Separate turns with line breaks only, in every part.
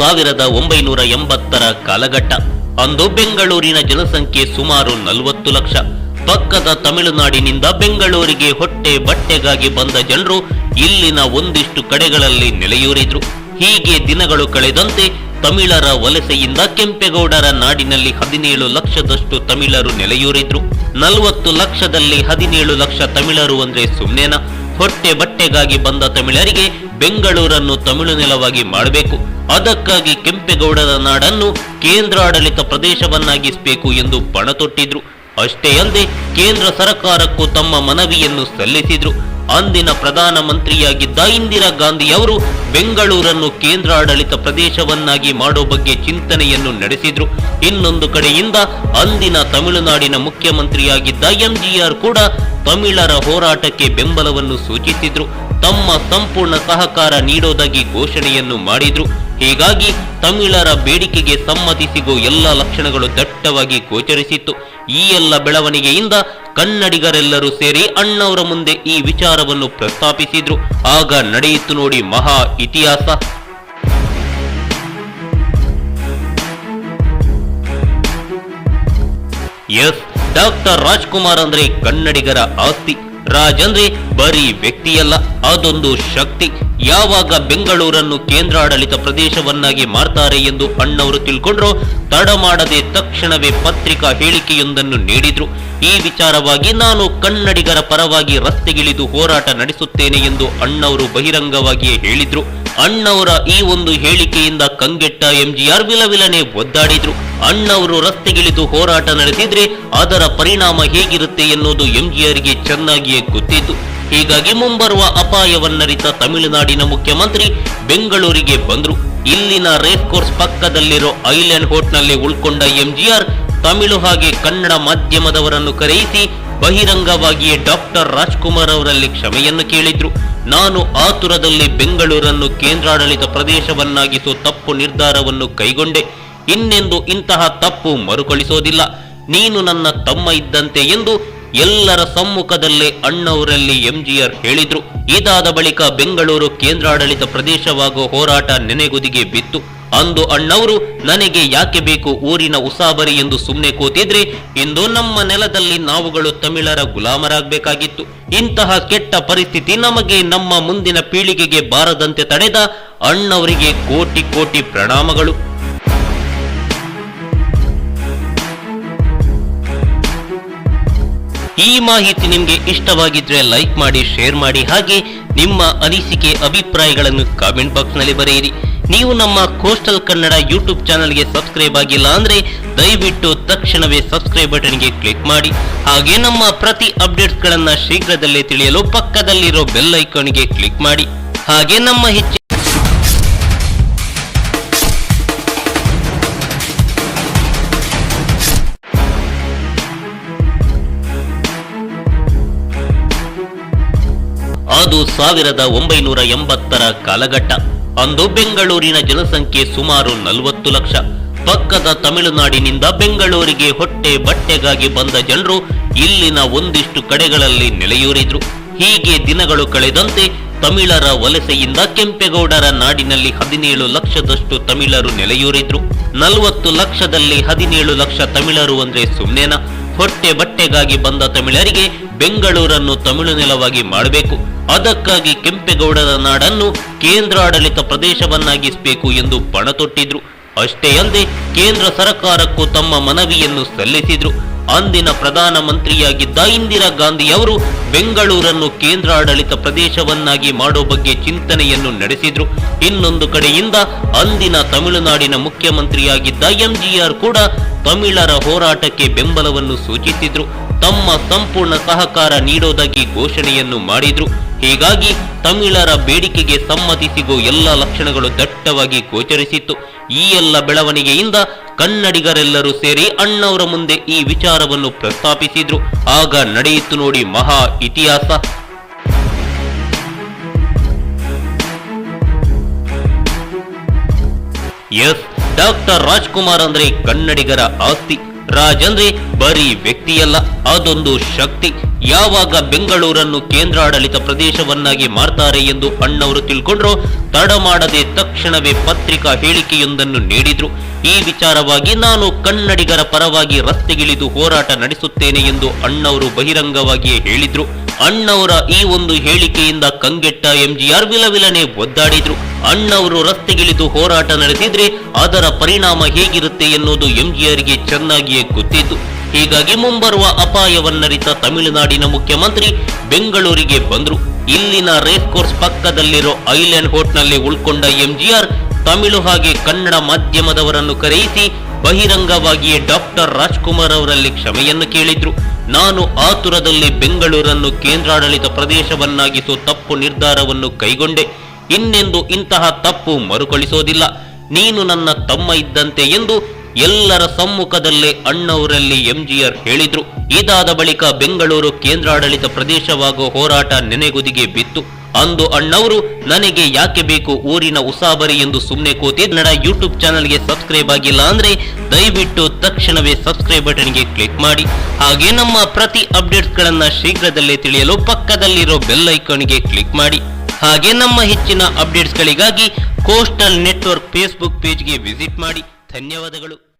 ಸಾವಿರದ ಒಂಬೈನೂರ ಎಂಬತ್ತರ ಕಾಲಘಟ್ಟ. ಅಂದು ಬೆಂಗಳೂರಿನ ಜನಸಂಖ್ಯೆ ಸುಮಾರು ನಲವತ್ತು ಲಕ್ಷ. ಪಕ್ಕದ ತಮಿಳುನಾಡಿನಿಂದ ಬೆಂಗಳೂರಿಗೆ ಹೊಟ್ಟೆ ಬಟ್ಟೆಗಾಗಿ ಬಂದ ಜನರು ಇಲ್ಲಿನ ಒಂದಿಷ್ಟು ಕಡೆಗಳಲ್ಲಿ ನೆಲೆಯೂರಿದ್ರು. ಹೀಗೆ ದಿನಗಳು ಕಳೆದಂತೆ ತಮಿಳರ ವಲಸೆಯಿಂದ ಕೆಂಪೇಗೌಡರ ನಾಡಿನಲ್ಲಿ ಹದಿನೇಳು ಲಕ್ಷದಷ್ಟು ತಮಿಳರು ನೆಲೆಯೂರಿದ್ರು. ನಲವತ್ತು ಲಕ್ಷದಲ್ಲಿ ಹದಿನೇಳು ಲಕ್ಷ ತಮಿಳರು ಅಂದ್ರೆ ಸುಮ್ನೆನಾ. ಹೊಟ್ಟೆ ಬಟ್ಟೆಗಾಗಿ ಬಂದ ತಮಿಳರಿಗೆ ಬೆಂಗಳೂರನ್ನು ತಮಿಳು ನೆಲವಾಗಿ ಮಾಡಬೇಕು. ಅದಕ್ಕಾಗಿ ಕೆಂಪೇಗೌಡರ ನಾಡನ್ನು ಕೇಂದ್ರಾಡಳಿತ ಪ್ರದೇಶವನ್ನಾಗಿಸಬೇಕು ಎಂದು ಪಣ ತೊಟ್ಟಿದ್ರು ಅಷ್ಟೇ ಅಲ್ಲದೆ ಕೇಂದ್ರ ಸರ್ಕಾರಕ್ಕೂ ತಮ್ಮ ಮನವಿಯನ್ನು ಸಲ್ಲಿಸಿದ್ರು. ಅಂದಿನ ಪ್ರಧಾನ ಮಂತ್ರಿಯಾಗಿದ್ದ ಇಂದಿರಾ ಗಾಂಧಿ ಅವರು ಬೆಂಗಳೂರನ್ನು ಕೇಂದ್ರಾಡಳಿತ ಪ್ರದೇಶವನ್ನಾಗಿ ಮಾಡೋ ಬಗ್ಗೆ ಚಿಂತನೆಯನ್ನು ನಡೆಸಿದ್ರು. ಇನ್ನೊಂದು ಕಡೆಯಿಂದ ಅಂದಿನ ತಮಿಳುನಾಡಿನ ಮುಖ್ಯಮಂತ್ರಿಯಾಗಿದ್ದ ಎಂಜಿಆರ್ ಕೂಡ ತಮಿಳರ ಹೋರಾಟಕ್ಕೆ ಬೆಂಬಲವನ್ನು ಸೂಚಿಸಿದ್ರು. ತಮ್ಮ ಸಂಪೂರ್ಣ ಸಹಕಾರ ನೀಡೋದಾಗಿ ಘೋಷಣೆಯನ್ನು ಮಾಡಿದ್ರು. ಹೀಗಾಗಿ ತಮಿಳರ ಬೇಡಿಕೆಗೆ ಸಮ್ಮತಿಸಿಗೋ ಎಲ್ಲ ಲಕ್ಷಣಗಳು ದಟ್ಟವಾಗಿ ಗೋಚರಿಸಿತ್ತು. ಈ ಎಲ್ಲ ಬೆಳವಣಿಗೆಯಿಂದ ಕನ್ನಡಿಗರೆಲ್ಲರೂ ಸೇರಿ ಅಣ್ಣವರ ಮುಂದೆ ಈ ವಿಚಾರವನ್ನು ಪ್ರಸ್ತಾಪಿಸಿದ್ರು. ಆಗ ನಡೆಯಿತು ನೋಡಿ ಮಹಾ ಇತಿಹಾಸ. ಎಸ್, ಡಾಕ್ಟರ್ ರಾಜ್ಕುಮಾರ್ ಅಂದ್ರೆ ಕನ್ನಡಿಗರ ಆಸ್ತಿ. ರಾಜ್ ಅಂದ್ರೆ ಬರೀ ವ್ಯಕ್ತಿಯಲ್ಲ, ಅದೊಂದು ಶಕ್ತಿ. ಯಾವಾಗ ಬೆಂಗಳೂರನ್ನು ಕೇಂದ್ರಾಡಳಿತ ಪ್ರದೇಶವನ್ನಾಗಿ ಮಾಡ್ತಾರೆ ಎಂದು ಅಣ್ಣವರು ತಿಳ್ಕೊಂಡ್ರು, ತಡ ಮಾಡದೆ ತಕ್ಷಣವೇ ಪತ್ರಿಕಾ ಹೇಳಿಕೆಯೊಂದನ್ನು ನೀಡಿದ್ರು. ಈ ವಿಚಾರವಾಗಿ ನಾನು ಕನ್ನಡಿಗರ ಪರವಾಗಿ ರಸ್ತೆಗಿಳಿದು ಹೋರಾಟ ನಡೆಸುತ್ತೇನೆ ಎಂದು ಅಣ್ಣವರು ಬಹಿರಂಗವಾಗಿಯೇ ಹೇಳಿದ್ರು. ಅಣ್ಣವರ ಈ ಒಂದು ಹೇಳಿಕೆಯಿಂದ ಕಂಗೆಟ್ಟ ಎಂಜಿಆರ್ ವಿಲವಿಲನೆ ಒದ್ದಾಡಿದ್ರು. ಅಣ್ಣವರು ರಸ್ತೆಗಿಳಿದು ಹೋರಾಟ ನಡೆಸಿದ್ರೆ ಅದರ ಪರಿಣಾಮ ಹೇಗಿರುತ್ತೆ ಎನ್ನುವುದು ಎಂಜಿಆರ್ಗೆ ಚೆನ್ನಾಗಿಯೇ ಗೊತ್ತಿತ್ತು. ಹೀಗಾಗಿ ಮುಂಬರುವ ಅಪಾಯವನ್ನರಿತ ತಮಿಳುನಾಡಿನ ಮುಖ್ಯಮಂತ್ರಿ ಬೆಂಗಳೂರಿಗೆ ಬಂದ್ರು. ಇಲ್ಲಿನ ರೇಸ್ ಕೋರ್ಸ್ ಪಕ್ಕದಲ್ಲಿರೋ ಐಲ್ಯಾಂಡ್ ಹೋಟ್ನಲ್ಲಿ ಉಳ್ಕೊಂಡ ಎಂಜಿಆರ್ ತಮಿಳು ಹಾಗೆ ಕನ್ನಡ ಮಾಧ್ಯಮದವರನ್ನು ಕರೆಯಿಸಿ ಬಹಿರಂಗವಾಗಿಯೇ ಡಾಕ್ಟರ್ ರಾಜ್ಕುಮಾರ್ ಅವರಲ್ಲಿ ಕ್ಷಮೆಯನ್ನು ಕೇಳಿದ್ರು. ನಾನು ಆತುರದಲ್ಲಿ ಬೆಂಗಳೂರನ್ನು ಕೇಂದ್ರಾಡಳಿತ ಪ್ರದೇಶವನ್ನಾಗಿಸೋ ತಪ್ಪು ನಿರ್ಧಾರವನ್ನು ಕೈಗೊಂಡೆ. ಇನ್ನೆಂದು ಇಂತಹ ತಪ್ಪು ಮರುಕಳಿಸೋದಿಲ್ಲ. ನೀನು ನನ್ನ ತಮ್ಮ ಇದ್ದಂತೆ ಎಂದು ಎಲ್ಲರ ಸಮ್ಮುಖದಲ್ಲೇ ಅಣ್ಣವರಲ್ಲಿ ಎಂಜಿಆರ್ ಹೇಳಿದ್ರು. ಇದಾದ ಬಳಿಕ ಬೆಂಗಳೂರು ಕೇಂದ್ರಾಡಳಿತ ಪ್ರದೇಶವಾಗುವ ಹೋರಾಟ ನೆನೆಗುದಿಗೆ ಬಿತ್ತು. ಅಂದು ಅಣ್ಣವರು, ನನಗೆ ಯಾಕೆ ಬೇಕು ಊರಿನ ಉಸಾಬರಿ ಎಂದು ಸುಮ್ಮನೆ ಕೂತಿದ್ರೆ? ಇಂದು ನಮ್ಮ ನೆಲದಲ್ಲಿ ನಾವುಗಳು ತಮಿಳರ ಗುಲಾಮರಾಗಬೇಕಾಗಿತ್ತು. ಇಂತಹ ಕೆಟ್ಟ ಪರಿಸ್ಥಿತಿ ನಮಗೆ ನಮ್ಮ ಮುಂದಿನ ಪೀಳಿಗೆಗೆ ಬಾರದಂತೆ ತಡೆದ ಅಣ್ಣವರಿಗೆ ಕೋಟಿ ಕೋಟಿ ಪ್ರಣಾಮಗಳು. ಈ ಮಾಹಿತಿ ನಿಮಗೆ ಇಷ್ಟವಾಗಿದ್ರೆ ಲೈಕ್ ಮಾಡಿ, ಶೇರ್ ಮಾಡಿ, ಹಾಗೆ ನಿಮ್ಮ ಅನಿಸಿಕೆ, ಅಭಿಪ್ರಾಯಗಳನ್ನು ಕಾಮೆಂಟ್ ಬಾಕ್ಸ್ನಲ್ಲಿ ಬರೆಯಿರಿ. ನೀವು ನಮ್ಮ ಕೋಸ್ಟಲ್ ಕನ್ನಡ ಯೂಟ್ಯೂಬ್ ಚಾನಲ್ಗೆ ಸಬ್ಸ್ಕ್ರೈಬ್ ಆಗಿಲ್ಲ ಅಂದ್ರೆ ದಯವಿಟ್ಟು ತಕ್ಷಣವೇ ಸಬ್ಸ್ಕ್ರೈಬ್ ಬಟನ್ಗೆ ಕ್ಲಿಕ್ ಮಾಡಿ. ಹಾಗೆ ನಮ್ಮ ಪ್ರತಿ ಅಪ್ಡೇಟ್ಸ್ ಗಳನ್ನ ಶೀಘ್ರದಲ್ಲೇ ತಿಳಿಯಲು ಪಕ್ಕದಲ್ಲಿರೋ ಬೆಲ್ ಐಕಾನ್ಗೆ ಕ್ಲಿಕ್ ಮಾಡಿ. ಹಾಗೆ ನಮ್ಮ ಹೆಚ್ಚಿನ ಅದು ಸಾವಿರದ ಒಂಬೈನೂರ ಎಂಬತ್ತರ ಕಾಲಘಟ್ಟ. ಅಂದು ಬೆಂಗಳೂರಿನ ಜನಸಂಖ್ಯೆ ಸುಮಾರು ನಲವತ್ತು ಲಕ್ಷ. ಪಕ್ಕದ ತಮಿಳುನಾಡಿನಿಂದ ಬೆಂಗಳೂರಿಗೆ ಹೊಟ್ಟೆ ಬಟ್ಟೆಗಾಗಿ ಬಂದ ಜನರು ಇಲ್ಲಿನ ಒಂದಿಷ್ಟು ಕಡೆಗಳಲ್ಲಿ ನೆಲೆಯೂರಿದ್ರು. ಹೀಗೆ ದಿನಗಳು ಕಳೆದಂತೆ ತಮಿಳರ ವಲಸೆಯಿಂದ ಕೆಂಪೇಗೌಡರ ನಾಡಿನಲ್ಲಿ ಹದಿನೇಳು ಲಕ್ಷದಷ್ಟು ತಮಿಳರು ನೆಲೆಯೂರಿದ್ರು. ನಲವತ್ತು ಲಕ್ಷದಲ್ಲಿ ಹದಿನೇಳು ಲಕ್ಷ ತಮಿಳರು ಅಂದ್ರೆ ಸುಮ್ನೆನಾ. ಹೊಟ್ಟೆ ಬಟ್ಟೆಗಾಗಿ ಬಂದ ತಮಿಳರಿಗೆ ಬೆಂಗಳೂರನ್ನು ತಮಿಳು ನೆಲವಾಗಿ ಮಾಡಬೇಕು. ಅದಕ್ಕಾಗಿ ಕೆಂಪೇಗೌಡರ ನಾಡನ್ನು ಕೇಂದ್ರಾಡಳಿತ ಪ್ರದೇಶವನ್ನಾಗಿಸಬೇಕು ಎಂದು ಪಣ ತೊಟ್ಟಿದ್ರು. ಅಷ್ಟೇ ಅಲ್ಲದೆ ಕೇಂದ್ರ ಸರ್ಕಾರಕ್ಕೂ ತಮ್ಮ ಮನವಿಯನ್ನು ಸಲ್ಲಿಸಿದ್ರು. ಅಂದಿನ ಪ್ರಧಾನ ಮಂತ್ರಿಯಾಗಿದ್ದ ಇಂದಿರಾ ಗಾಂಧಿ ಅವರು ಬೆಂಗಳೂರನ್ನು ಕೇಂದ್ರಾಡಳಿತ ಪ್ರದೇಶವನ್ನಾಗಿ ಮಾಡೋ ಬಗ್ಗೆ ಚಿಂತನೆಯನ್ನು ನಡೆಸಿದ್ರು. ಇನ್ನೊಂದು ಕಡೆಯಿಂದ ಅಂದಿನ ತಮಿಳುನಾಡಿನ ಮುಖ್ಯಮಂತ್ರಿಯಾಗಿದ್ದ ಎಂಜಿಆರ್ ಕೂಡ ತಮಿಳರ ಹೋರಾಟಕ್ಕೆ ಬೆಂಬಲವನ್ನು ಸೂಚಿಸಿದ್ರು. ತಮ್ಮ ಸಂಪೂರ್ಣ ಸಹಕಾರ ನೀಡೋದಾಗಿ ಘೋಷಣೆಯನ್ನು ಮಾಡಿದ್ರು. ಹೀಗಾಗಿ ತಮಿಳರ ಬೇಡಿಕೆಗೆ ಸಮ್ಮತಿಸಿಗೋ ಎಲ್ಲ ಲಕ್ಷಣಗಳು ದಟ್ಟವಾಗಿ ಗೋಚರಿಸಿತ್ತು. ಈ ಎಲ್ಲ ಬೆಳವಣಿಗೆಯಿಂದ ಕನ್ನಡಿಗರೆಲ್ಲರೂ ಸೇರಿ ಅಣ್ಣವರ ಮುಂದೆ ಈ ವಿಚಾರವನ್ನು ಪ್ರಸ್ತಾಪಿಸಿದ್ರು. ಆಗ ನಡೆಯಿತು ನೋಡಿ ಮಹಾ ಇತಿಹಾಸ. ಎಸ್, ಡಾಕ್ಟರ್ ರಾಜ್ಕುಮಾರ್ ಅಂದ್ರೆ ಕನ್ನಡಿಗರ ಆಸ್ತಿ. ರಾಜಂದ್ರೆ ಬರೀ ವ್ಯಕ್ತಿಯಲ್ಲ, ಅದೊಂದು ಶಕ್ತಿ. ಯಾವಾಗ ಬೆಂಗಳೂರನ್ನು ಕೇಂದ್ರಾಡಳಿತ ಪ್ರದೇಶವನ್ನಾಗಿ ಮಾಡ್ತಾರೆ ಎಂದು ಅಣ್ಣವರು ತಿಳ್ಕೊಂಡ್ರು, ತಡ ಮಾಡದೆ ತಕ್ಷಣವೇ ಪತ್ರಿಕಾ ಹೇಳಿಕೆಯೊಂದನ್ನು ನೀಡಿದ್ರು. ಈ ವಿಚಾರವಾಗಿ ನಾನು ಕನ್ನಡಿಗರ ಪರವಾಗಿ ರಸ್ತೆಗಿಳಿದು ಹೋರಾಟ ನಡೆಸುತ್ತೇನೆ ಎಂದು ಅಣ್ಣವರು ಬಹಿರಂಗವಾಗಿಯೇ ಹೇಳಿದ್ರು. ಅಣ್ಣವರ ಈ ಒಂದು ಹೇಳಿಕೆಯಿಂದ ಕಂಗೆಟ್ಟ ಎಂಜಿಆರ್ ವಿಲವಿಲನೆ ಒದ್ದಾಡಿದ್ರು. ಅಣ್ಣವರು ರಸ್ತೆಗಿಳಿದು ಹೋರಾಟ ನಡೆಸಿದ್ರೆ ಅದರ ಪರಿಣಾಮ ಹೇಗಿರುತ್ತೆ ಎನ್ನುವುದು ಎಂಜಿಆರ್ಗೆ ಚೆನ್ನಾಗಿಯೇ ಗೊತ್ತಿತ್ತು ಹೀಗಾಗಿ ಮುಂಬರುವ ಅಪಾಯವನ್ನರಿತ ತಮಿಳುನಾಡಿನ ಮುಖ್ಯಮಂತ್ರಿ ಬೆಂಗಳೂರಿಗೆ ಬಂದ್ರು. ಇಲ್ಲಿನ ರೇಸ್ ಕೋರ್ಸ್ ಪಕ್ಕದಲ್ಲಿರೋ ಐಲ್ಯಾಂಡ್ ಹೋಟ್ನಲ್ಲಿ ಉಳ್ಕೊಂಡ ಎಂಜಿಆರ್ ತಮಿಳು ಹಾಗೆ ಕನ್ನಡ ಮಾಧ್ಯಮದವರನ್ನು ಕರೆಯಿಸಿ ಬಹಿರಂಗವಾಗಿಯೇ ಡಾಕ್ಟರ್ ರಾಜ್ಕುಮಾರ್ ಅವರಲ್ಲಿ ಕ್ಷಮೆಯನ್ನು ಕೇಳಿದ್ರು. ನಾನು ಆತುರದಲ್ಲಿ ಬೆಂಗಳೂರನ್ನು ಕೇಂದ್ರಾಡಳಿತ ಪ್ರದೇಶವನ್ನಾಗಿಸೋ ತಪ್ಪು ನಿರ್ಧಾರವನ್ನು ಕೈಗೊಂಡೆ. ಇನ್ನೆಂದು ಇಂತಹ ತಪ್ಪು ಮರುಕಳಿಸೋದಿಲ್ಲ. ನೀನು ನನ್ನ ತಮ್ಮ ಇದ್ದಂತೆ ಎಂದು ಎಲ್ಲರ ಸಮ್ಮುಖದಲ್ಲೇ ಅಣ್ಣವರಲ್ಲಿ ಎಂಜಿಆರ್ ಹೇಳಿದ್ರು. ಇದಾದ ಬಳಿಕ ಬೆಂಗಳೂರು ಕೇಂದ್ರಾಡಳಿತ ಪ್ರದೇಶವಾಗುವ ಹೋರಾಟ ನೆನೆಗುದಿಗೆ ಬಿತ್ತು. ಅಂದು ಅಣ್ಣವರು, ನನಗೆ ಯಾಕೆ ಬೇಕು ಊರಿನ ಉಸಾಬರಿ ಎಂದು ಸುಮ್ಮನೆ ಕೂತಿ ನಡ ಯೂಟ್ಯೂಬ್ ಚಾನಲ್ಗೆ ಸಬ್ಸ್ಕ್ರೈಬ್ ಆಗಿಲ್ಲ ಅಂದ್ರೆ ದಯವಿಟ್ಟು ತಕ್ಷಣವೇ ಸಬ್ಸ್ಕ್ರೈಬ್ ಬಟನ್ಗೆ ಕ್ಲಿಕ್ ಮಾಡಿ. ಹಾಗೆ ನಮ್ಮ ಪ್ರತಿ ಅಪ್ಡೇಟ್ಸ್ ಗಳನ್ನ ಶೀಘ್ರದಲ್ಲೇ ತಿಳಿಯಲು ಪಕ್ಕದಲ್ಲಿರೋ ಬೆಲ್ ಐಕಾನ್ಗೆ ಕ್ಲಿಕ್ ಮಾಡಿ. ಹಾಗೆ ನಮ್ಮ ಹೆಚ್ಚಿನ ಅಪ್ಡೇಟ್ಸ್ಗಳಿಗಾಗಿ ಕೋಸ್ಟಲ್ ನೆಟ್ವರ್ಕ್ ಫೇಸ್ಬುಕ್ ಪೇಜ್ಗೆ ವಿಸಿಟ್ ಮಾಡಿ. ಧನ್ಯವಾದಗಳು.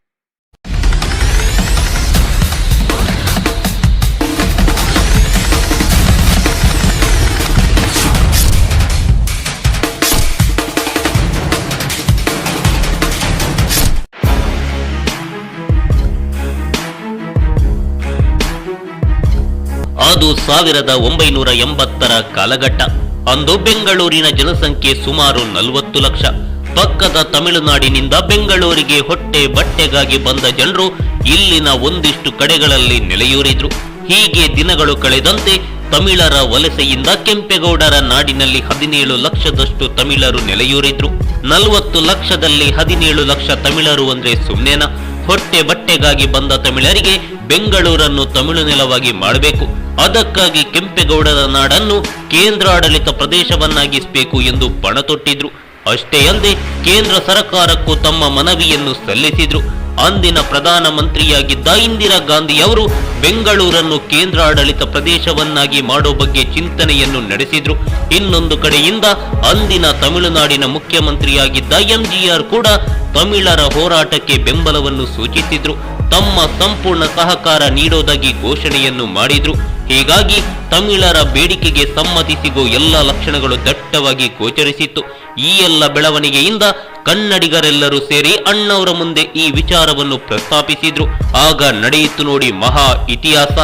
ಅದು ಸಾವಿರದ ಒಂಬೈನೂರ ಎಂಬತ್ತರ ಕಾಲಘಟ್ಟ. ಅಂದು ಬೆಂಗಳೂರಿನ ಜನಸಂಖ್ಯೆ ಸುಮಾರು ನಲವತ್ತು ಲಕ್ಷ. ಪಕ್ಕದ ತಮಿಳುನಾಡಿನಿಂದ ಬೆಂಗಳೂರಿಗೆ ಹೊಟ್ಟೆ ಬಟ್ಟೆಗಾಗಿ ಬಂದ ಜನರು ಇಲ್ಲಿನ ಒಂದಿಷ್ಟು ಕಡೆಗಳಲ್ಲಿ ನೆಲೆಯೂರಿದ್ರು. ಹೀಗೆ ದಿನಗಳು ಕಳೆದಂತೆ ತಮಿಳರ ವಲಸೆಯಿಂದ ಕೆಂಪೇಗೌಡರ ನಾಡಿನಲ್ಲಿ ಹದಿನೇಳು ಲಕ್ಷದಷ್ಟು ತಮಿಳರು ನೆಲೆಯೂರಿದ್ರು. ನಲವತ್ತು ಲಕ್ಷದಲ್ಲಿ ಹದಿನೇಳು ಲಕ್ಷ ತಮಿಳರು ಅಂದ್ರೆ ಸುಮ್ಮನೆನಾ ಹೊಟ್ಟೆ ಬಟ್ಟೆಗಾಗಿ ಬಂದ ತಮಿಳರಿಗೆ ಬೆಂಗಳೂರನ್ನು ತಮಿಳು ನೆಲವಾಗಿ ಮಾಡಬೇಕು. ಅದಕ್ಕಾಗಿ ಕೆಂಪೇಗೌಡರ ನಾಡನ್ನು ಕೇಂದ್ರಾಡಳಿತ ಪ್ರದೇಶವನ್ನಾಗಿಸಬೇಕು ಎಂದು ಪಣ ತೊಟ್ಟಿದ್ರು. ಅಷ್ಟೇ ಅಲ್ಲದೆ ಕೇಂದ್ರ ಸರ್ಕಾರಕ್ಕೂ ತಮ್ಮ ಮನವಿಯನ್ನು ಸಲ್ಲಿಸಿದ್ರು. ಅಂದಿನ ಪ್ರಧಾನ ಮಂತ್ರಿಯಾಗಿದ್ದ ಇಂದಿರಾ ಗಾಂಧಿ ಅವರು ಬೆಂಗಳೂರನ್ನು ಕೇಂದ್ರಾಡಳಿತ ಪ್ರದೇಶವನ್ನಾಗಿ ಮಾಡೋ ಬಗ್ಗೆ ಚಿಂತನೆಯನ್ನು ನಡೆಸಿದ್ರು. ಇನ್ನೊಂದು ಕಡೆಯಿಂದ ಅಂದಿನ ತಮಿಳುನಾಡಿನ ಮುಖ್ಯಮಂತ್ರಿಯಾಗಿದ್ದ ಎಂಜಿಆರ್ ಕೂಡ ತಮಿಳರ ಹೋರಾಟಕ್ಕೆ ಬೆಂಬಲವನ್ನು ಸೂಚಿಸಿದ್ರು. ತಮ್ಮ ಸಂಪೂರ್ಣ ಸಹಕಾರ ನೀಡೋದಾಗಿ ಘೋಷಣೆಯನ್ನು ಮಾಡಿದ್ರು. ಹೀಗಾಗಿ ತಮಿಳರ ಬೇಡಿಕೆಗೆ ಸಮ್ಮತಿಸಿಗೋ ಎಲ್ಲ ಲಕ್ಷಣಗಳು ದಟ್ಟವಾಗಿ ಗೋಚರಿಸಿತ್ತು. ಈ ಎಲ್ಲ ಬೆಳವಣಿಗೆಯಿಂದ ಕನ್ನಡಿಗರೆಲ್ಲರೂ ಸೇರಿ ಅಣ್ಣವರ ಮುಂದೆ ಈ ವಿಚಾರವನ್ನು ಪ್ರಸ್ತಾಪಿಸಿದ್ರು. ಆಗ ನಡೆಯಿತು ನೋಡಿ ಮಹಾ ಇತಿಹಾಸ.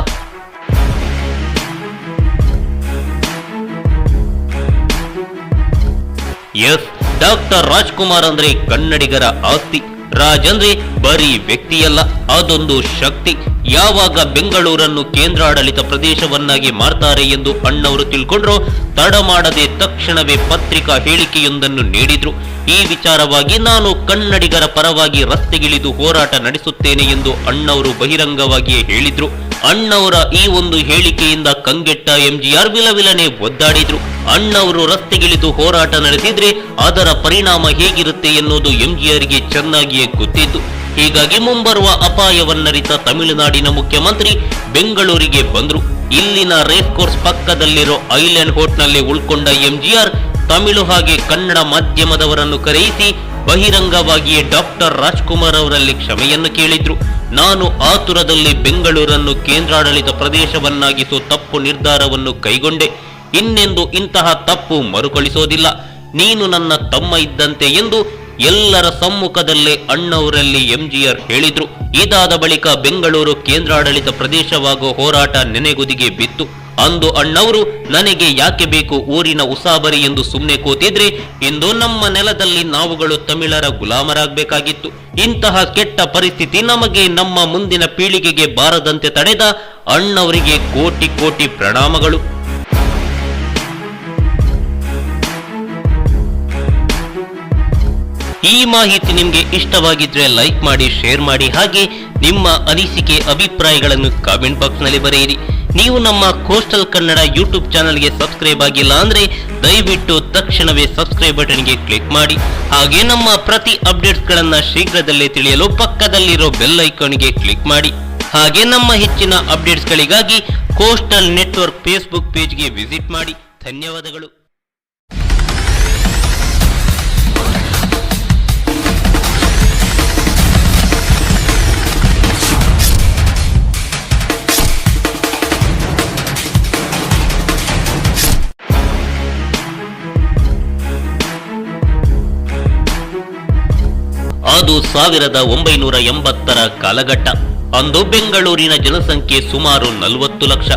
ಎಸ್, ಡಾಕ್ಟರ್ ರಾಜ್ಕುಮಾರ್ ಅಂದ್ರೆ ಕನ್ನಡಿಗರ ಆಸ್ತಿ. ರಾಜ್ ಅಂದ್ರೆ ಬರೀ ವ್ಯಕ್ತಿಯಲ್ಲ, ಅದೊಂದು ಶಕ್ತಿ. ಯಾವಾಗ ಬೆಂಗಳೂರನ್ನು ಕೇಂದ್ರಾಡಳಿತ ಪ್ರದೇಶವನ್ನಾಗಿ ಮಾಡ್ತಾರೆ ಎಂದು ಅಣ್ಣವರು ತಿಳ್ಕೊಂಡ್ರು, ತಡ ಮಾಡದೆ ತಕ್ಷಣವೇ ಪತ್ರಿಕಾ ಹೇಳಿಕೆಯೊಂದನ್ನು ನೀಡಿದ್ರು. ಈ ವಿಚಾರವಾಗಿ ನಾನು ಕನ್ನಡಿಗರ ಪರವಾಗಿ ರಸ್ತೆಗಿಳಿದು ಹೋರಾಟ ನಡೆಸುತ್ತೇನೆ ಎಂದು ಅಣ್ಣವರು ಬಹಿರಂಗವಾಗಿಯೇ ಹೇಳಿದ್ರು. ಅಣ್ಣವರ ಈ ಒಂದು ಹೇಳಿಕೆಯಿಂದ ಕಂಗೆಟ್ಟ ಎಂಜಿಆರ್ ವಿಲವಿಲನೆ ಒದ್ದಾಡಿದ್ರು. ಅಣ್ಣವರು ರಸ್ತೆಗಿಳಿದು ಹೋರಾಟ ನಡೆಸಿದ್ರೆ ಅದರ ಪರಿಣಾಮ ಹೇಗಿರುತ್ತೆ ಎನ್ನುವುದು ಎಂಜಿಆರ್ಗೆ ಚೆನ್ನಾಗಿಯೇ ಗೊತ್ತಿತ್ತು. ಹೀಗಾಗಿ ಮುಂಬರುವ ಅಪಾಯವನ್ನರಿತ ತಮಿಳುನಾಡಿನ ಮುಖ್ಯಮಂತ್ರಿ ಬೆಂಗಳೂರಿಗೆ ಬಂದ್ರು. ಇಲ್ಲಿನ ರೇಸ್ ಕೋರ್ಸ್ ಪಕ್ಕದಲ್ಲಿರೋ ಐಲ್ಯಾಂಡ್ ಹೋಟ್ನಲ್ಲಿ ಉಳ್ಕೊಂಡ ಎಂಜಿಆರ್ ತಮಿಳು ಹಾಗೆ ಕನ್ನಡ ಮಾಧ್ಯಮದವರನ್ನು ಕರೆಯಿಸಿ ಬಹಿರಂಗವಾಗಿಯೇ ಡಾಕ್ಟರ್ ರಾಜ್ಕುಮಾರ್ ಅವರಲ್ಲಿ ಕ್ಷಮೆಯನ್ನು ಕೇಳಿದ್ರು. ನಾನು ಆತುರದಲ್ಲಿ ಬೆಂಗಳೂರನ್ನು ಕೇಂದ್ರಾಡಳಿತ ಪ್ರದೇಶವನ್ನಾಗಿಸೋ ತಪ್ಪು ನಿರ್ಧಾರವನ್ನು ಕೈಗೊಂಡೆ. ಇನ್ನೆಂದು ಇಂತಹ ತಪ್ಪು ಮರುಕಳಿಸೋದಿಲ್ಲ. ನೀನು ನನ್ನ ತಮ್ಮ ಇದ್ದಂತೆ ಎಂದು ಎಲ್ಲರ ಸಮ್ಮುಖದಲ್ಲೇ ಅಣ್ಣವರಲ್ಲಿ ಎಂಜಿಆರ್ ಹೇಳಿದ್ರು. ಇದಾದ ಬಳಿಕ ಬೆಂಗಳೂರು ಕೇಂದ್ರಾಡಳಿತ ಪ್ರದೇಶವಾಗೋ ಹೋರಾಟ ನೆನೆಗುದಿಗೆ ಬಿತ್ತು. ಅಂದು ಅಣ್ಣವರು, ನನಗೆ ಯಾಕೆ ಬೇಕು ಊರಿನ ಉಸಾಬರಿ ಎಂದು ಸುಮ್ಮನೆ ಕೂತಿದ್ರೆ? ಇಂದು ನಮ್ಮ ನೆಲದಲ್ಲಿ ನಾವುಗಳು ತಮಿಳರ ಗುಲಾಮರಾಗಬೇಕಾಗಿತ್ತು. ಇಂತಹ ಕೆಟ್ಟ ಪರಿಸ್ಥಿತಿ ನಮಗೆ ನಮ್ಮ ಮುಂದಿನ ಪೀಳಿಗೆಗೆ ಬಾರದಂತೆ ತಡೆದ ಅಣ್ಣವರಿಗೆ ಕೋಟಿ ಕೋಟಿ ಪ್ರಣಾಮಗಳು. ಈ ಮಾಹಿತಿ ನಿಮಗೆ ಇಷ್ಟವಾಗಿದ್ರೆ ಲೈಕ್ ಮಾಡಿ, ಶೇರ್ ಮಾಡಿ, ಹಾಗೆ ನಿಮ್ಮ ಅನಿಸಿಕೆ, ಅಭಿಪ್ರಾಯಗಳನ್ನು ಕಾಮೆಂಟ್ ಬಾಕ್ಸ್ನಲ್ಲಿ ಬರೆಯಿರಿ. ನೀವು ನಮ್ಮ ಕೋಸ್ಟಲ್ ಕನ್ನಡ ಯೂಟ್ಯೂಬ್ ಚಾನಲ್ಗೆ ಸಬ್ಸ್ಕ್ರೈಬ್ ಆಗಿಲ್ಲ ಅಂದ್ರೆ ದಯವಿಟ್ಟು ತಕ್ಷಣವೇ ಸಬ್ಸ್ಕ್ರೈಬ್ ಬಟನ್ಗೆ ಕ್ಲಿಕ್ ಮಾಡಿ. ಹಾಗೆ ನಮ್ಮ ಪ್ರತಿ ಅಪ್ಡೇಟ್ಸ್ಗಳನ್ನ ಶೀಘ್ರದಲ್ಲೇ ತಿಳಿಯಲು ಪಕ್ಕದಲ್ಲಿರೋ ಬೆಲ್ ಐಕಾನ್ಗೆ ಕ್ಲಿಕ್ ಮಾಡಿ. ಹಾಗೆ ನಮ್ಮ ಹೆಚ್ಚಿನ ಅಪ್ಡೇಟ್ಸ್ಗಳಿಗಾಗಿ ಕೋಸ್ಟಲ್ ನೆಟ್ವರ್ಕ್ ಫೇಸ್ಬುಕ್ ಪೇಜ್ಗೆ ವಿಸಿಟ್ ಮಾಡಿ. ಧನ್ಯವಾದಗಳು. ಅದು ಸಾವಿರದ ಒಂಬೈನೂರ ಎಂಬತ್ತರ ಕಾಲಘಟ್ಟ. ಅಂದು ಬೆಂಗಳೂರಿನ ಜನಸಂಖ್ಯೆ ಸುಮಾರು ನಲವತ್ತು ಲಕ್ಷ.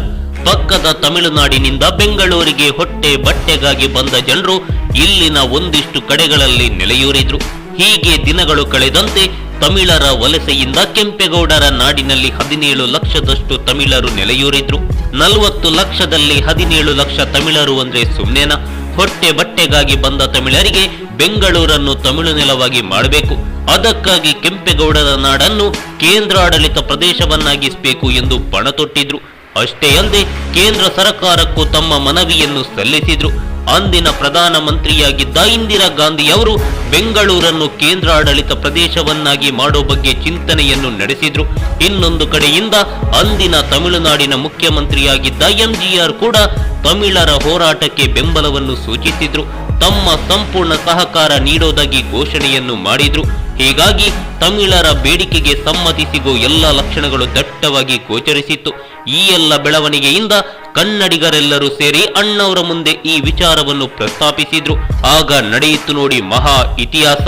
ಪಕ್ಕದ ತಮಿಳುನಾಡಿನಿಂದ ಬೆಂಗಳೂರಿಗೆ ಹೊಟ್ಟೆ ಬಟ್ಟೆಗಾಗಿ ಬಂದ ಜನರು ಇಲ್ಲಿನ ಒಂದಿಷ್ಟು ಕಡೆಗಳಲ್ಲಿ ನೆಲೆಯೂರಿದ್ರು. ಹೀಗೆ ದಿನಗಳು ಕಳೆದಂತೆ ತಮಿಳರ ವಲಸೆಯಿಂದ ಕೆಂಪೇಗೌಡರ ನಾಡಿನಲ್ಲಿ ಹದಿನೇಳು ಲಕ್ಷದಷ್ಟು ತಮಿಳರು ನೆಲೆಯೂರಿದ್ರು. ನಲವತ್ತು ಲಕ್ಷದಲ್ಲಿ ಹದಿನೇಳು ಲಕ್ಷ ತಮಿಳರು ಅಂದ್ರೆ ಸುಮ್ನೆನಾ. ಹೊಟ್ಟೆ ಬಟ್ಟೆಗಾಗಿ ಬಂದ ತಮಿಳರಿಗೆ ಬೆಂಗಳೂರನ್ನು ತಮಿಳು ನೆಲವಾಗಿ ಮಾಡಬೇಕು. ಅದಕ್ಕಾಗಿ ಕೆಂಪೇಗೌಡರ ನಾಡನ್ನು ಕೇಂದ್ರಾಡಳಿತ ಪ್ರದೇಶವನ್ನಾಗಿಸಬೇಕು ಎಂದು ಪಣ ತೊಟ್ಟಿದ್ರು ಅಷ್ಟೇ ಅಲ್ಲದೆ ಕೇಂದ್ರ ಸರ್ಕಾರಕ್ಕೂ ತಮ್ಮ ಮನವಿಯನ್ನು ಸಲ್ಲಿಸಿದ್ರು. ಅಂದಿನ ಪ್ರಧಾನ ಮಂತ್ರಿಯಾಗಿದ್ದ ಇಂದಿರಾ ಗಾಂಧಿಯವರು ಬೆಂಗಳೂರನ್ನು ಕೇಂದ್ರಾಡಳಿತ ಪ್ರದೇಶವನ್ನಾಗಿ ಮಾಡೋ ಬಗ್ಗೆ ಚಿಂತನೆಯನ್ನು ನಡೆಸಿದ್ರು. ಇನ್ನೊಂದು ಕಡೆಯಿಂದ ಅಂದಿನ ತಮಿಳುನಾಡಿನ ಮುಖ್ಯಮಂತ್ರಿಯಾಗಿದ್ದ ಎಂಜಿಆರ್ ಕೂಡ ತಮಿಳರ ಹೋರಾಟಕ್ಕೆ ಬೆಂಬಲವನ್ನು ಸೂಚಿಸಿದ್ರು. ತಮ್ಮ ಸಂಪೂರ್ಣ ಸಹಕಾರ ನೀಡೋದಾಗಿ ಘೋಷಣೆಯನ್ನು ಮಾಡಿದ್ರು. ಹೀಗಾಗಿ ತಮಿಳರ ಬೇಡಿಕೆಗೆ ಸಮ್ಮತಿಸಿಗೋ ಎಲ್ಲ ಲಕ್ಷಣಗಳು ದಟ್ಟವಾಗಿ ಗೋಚರಿಸಿತ್ತು. ಈ ಎಲ್ಲ ಬೆಳವಣಿಗೆಯಿಂದ ಕನ್ನಡಿಗರೆಲ್ಲರೂ ಸೇರಿ ಅಣ್ಣವರ ಮುಂದೆ ಈ ವಿಚಾರವನ್ನು ಪ್ರಸ್ತಾಪಿಸಿದ್ರು. ಆಗ ನಡೆಯಿತು ನೋಡಿ ಮಹಾ ಇತಿಹಾಸ.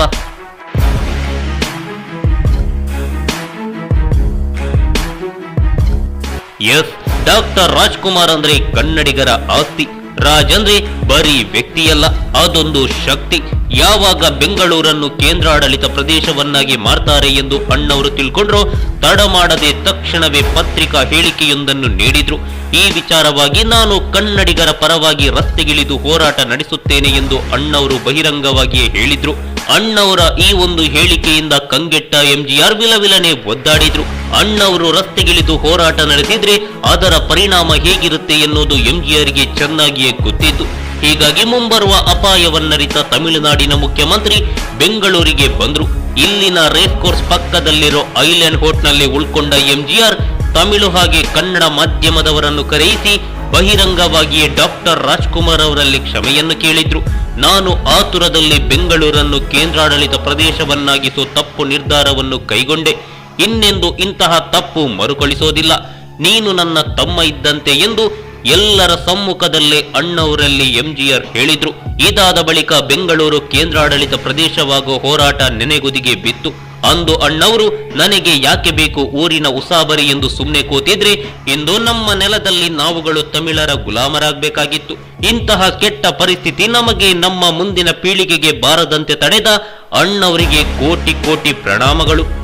ಎಸ್, ಡಾಕ್ಟರ್ ರಾಜ್ಕುಮಾರ್ ಅಂದ್ರೆ ಕನ್ನಡಿಗರ ಆಸ್ತಿ. ರಾಜ್ ಅಂದ್ರೆ ಬರೀ ವ್ಯಕ್ತಿಯಲ್ಲ, ಅದೊಂದು ಶಕ್ತಿ. ಯಾವಾಗ ಬೆಂಗಳೂರನ್ನು ಕೇಂದ್ರಾಡಳಿತ ಪ್ರದೇಶವನ್ನಾಗಿ ಮಾಡ್ತಾರೆ ಎಂದು ಅಣ್ಣವರು ತಿಳ್ಕೊಂಡ್ರು, ತಡ ಮಾಡದೆ ತಕ್ಷಣವೇ ಪತ್ರಿಕಾ ಹೇಳಿಕೆಯೊಂದನ್ನು ನೀಡಿದ್ರು. ಈ ವಿಚಾರವಾಗಿ ನಾನು ಕನ್ನಡಿಗರ ಪರವಾಗಿ ರಸ್ತೆಗಿಳಿದು ಹೋರಾಟ ನಡೆಸುತ್ತೇನೆ ಎಂದು ಅಣ್ಣವರು ಬಹಿರಂಗವಾಗಿಯೇ ಹೇಳಿದ್ರು. ಅಣ್ಣವರ ಈ ಒಂದು ಹೇಳಿಕೆಯಿಂದ ಕಂಗೆಟ್ಟ ಎಂಜಿಆರ್ ವಿಲವಿಲನೆ ಒದ್ದಾಡಿದ್ರು. ಅಣ್ಣವರು ರಸ್ತೆಗಿಳಿದು ಹೋರಾಟ ನಡೆಸಿದ್ರೆ ಅದರ ಪರಿಣಾಮ ಹೇಗಿರುತ್ತೆ ಎನ್ನುವುದು ಎಂಜಿಆರ್ಗೆ ಚೆನ್ನಾಗಿಯೇ ಗೊತ್ತಿತ್ತು. ಹೀಗಾಗಿ ಮುಂಬರುವ ಅಪಾಯವನ್ನರಿತ ತಮಿಳುನಾಡಿನ ಮುಖ್ಯಮಂತ್ರಿ ಬೆಂಗಳೂರಿಗೆ ಬಂದ್ರು. ಇಲ್ಲಿನ ರೇಸ್ ಕೋರ್ಸ್ ಪಕ್ಕದಲ್ಲಿರೋ ಐಲ್ಯಾಂಡ್ ಹೋಟ್ನಲ್ಲಿ ಉಳ್ಕೊಂಡ ಎಂಜಿಆರ್ ತಮಿಳು ಹಾಗೆ ಕನ್ನಡ ಮಾಧ್ಯಮದವರನ್ನು ಕರೆಯಿಸಿ ಬಹಿರಂಗವಾಗಿಯೇ ಡಾಕ್ಟರ್ ರಾಜ್ಕುಮಾರ್ ಅವರಲ್ಲಿ ಕ್ಷಮೆಯನ್ನು ಕೇಳಿದ್ರು. ನಾನು ಆತುರದಲ್ಲಿ ಬೆಂಗಳೂರನ್ನು ಕೇಂದ್ರಾಡಳಿತ ಪ್ರದೇಶವನ್ನಾಗಿಸೋ ತಪ್ಪು ನಿರ್ಧಾರವನ್ನು ಕೈಗೊಂಡೆ. ಇನ್ನೆಂದು ಇಂತಹ ತಪ್ಪು ಮರುಕಳಿಸೋದಿಲ್ಲ. ನೀನು ನನ್ನ ತಮ್ಮ ಇದ್ದಂತೆ ಎಂದು ಎಲ್ಲರ ಸಮ್ಮುಖದಲ್ಲೇ ಅಣ್ಣವರಲ್ಲಿ ಎಂಜಿಆರ್ ಹೇಳಿದ್ರು. ಇದಾದ ಬಳಿಕ ಬೆಂಗಳೂರು ಕೇಂದ್ರಾಡಳಿತ ಪ್ರದೇಶವಾಗುವ ಹೋರಾಟ ನೆನೆಗುದಿಗೆ ಬಿತ್ತು. ಅಂದು ಅಣ್ಣವರು, ನನಗೆ ಯಾಕೆ ಬೇಕು ಊರಿನ ಉಸಾಬರಿ ಎಂದು ಸುಮ್ಮನೆ ಕೂತಿದ್ರೆ? ಇಂದು ನಮ್ಮ ನೆಲದಲ್ಲಿ ನಾವುಗಳು ತಮಿಳರ ಗುಲಾಮರಾಗಬೇಕಾಗಿತ್ತು. ಇಂತಹ ಕೆಟ್ಟ ಪರಿಸ್ಥಿತಿ ನಮಗೆ ನಮ್ಮ ಮುಂದಿನ ಪೀಳಿಗೆಗೆ ಬಾರದಂತೆ ತಡೆದ ಅಣ್ಣವರಿಗೆ ಕೋಟಿ ಕೋಟಿ ಪ್ರಣಾಮಗಳು.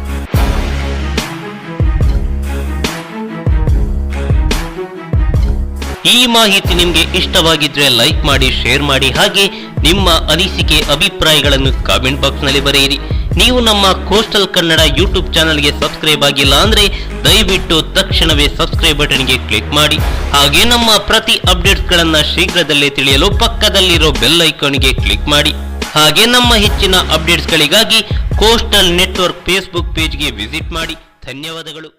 ಈ ಮಾಹಿತಿ ನಿಮಗೆ ಇಷ್ಟವಾಗಿದ್ರೆ ಲೈಕ್ ಮಾಡಿ, ಶೇರ್ ಮಾಡಿ, ಹಾಗೆ ನಿಮ್ಮ ಅನಿಸಿಕೆ, ಅಭಿಪ್ರಾಯಗಳನ್ನು ಕಾಮೆಂಟ್ ಬಾಕ್ಸ್ನಲ್ಲಿ ಬರೆಯಿರಿ. ನೀವು ನಮ್ಮ ಕೋಸ್ಟಲ್ ಕನ್ನಡ ಯೂಟ್ಯೂಬ್ ಚಾನಲ್ಗೆ ಸಬ್ಸ್ಕ್ರೈಬ್ ಆಗಿಲ್ಲ ಅಂದ್ರೆ ದಯವಿಟ್ಟು ತಕ್ಷಣವೇ ಸಬ್ಸ್ಕ್ರೈಬ್ ಬಟನ್ಗೆ ಕ್ಲಿಕ್ ಮಾಡಿ. ಹಾಗೆ ನಮ್ಮ ಪ್ರತಿ ಅಪ್ಡೇಟ್ಸ್ಗಳನ್ನು ಶೀಘ್ರದಲ್ಲೇ ತಿಳಿಯಲು ಪಕ್ಕದಲ್ಲಿರೋ ಬೆಲ್ ಐಕಾನ್ಗೆ ಕ್ಲಿಕ್ ಮಾಡಿ. ಹಾಗೆ ನಮ್ಮ ಹೆಚ್ಚಿನ ಅಪ್ಡೇಟ್ಸ್ಗಳಿಗಾಗಿ ಕೋಸ್ಟಲ್ ನೆಟ್ವರ್ಕ್ ಫೇಸ್ಬುಕ್ ಪೇಜ್ಗೆ ವಿಸಿಟ್ ಮಾಡಿ. ಧನ್ಯವಾದಗಳು.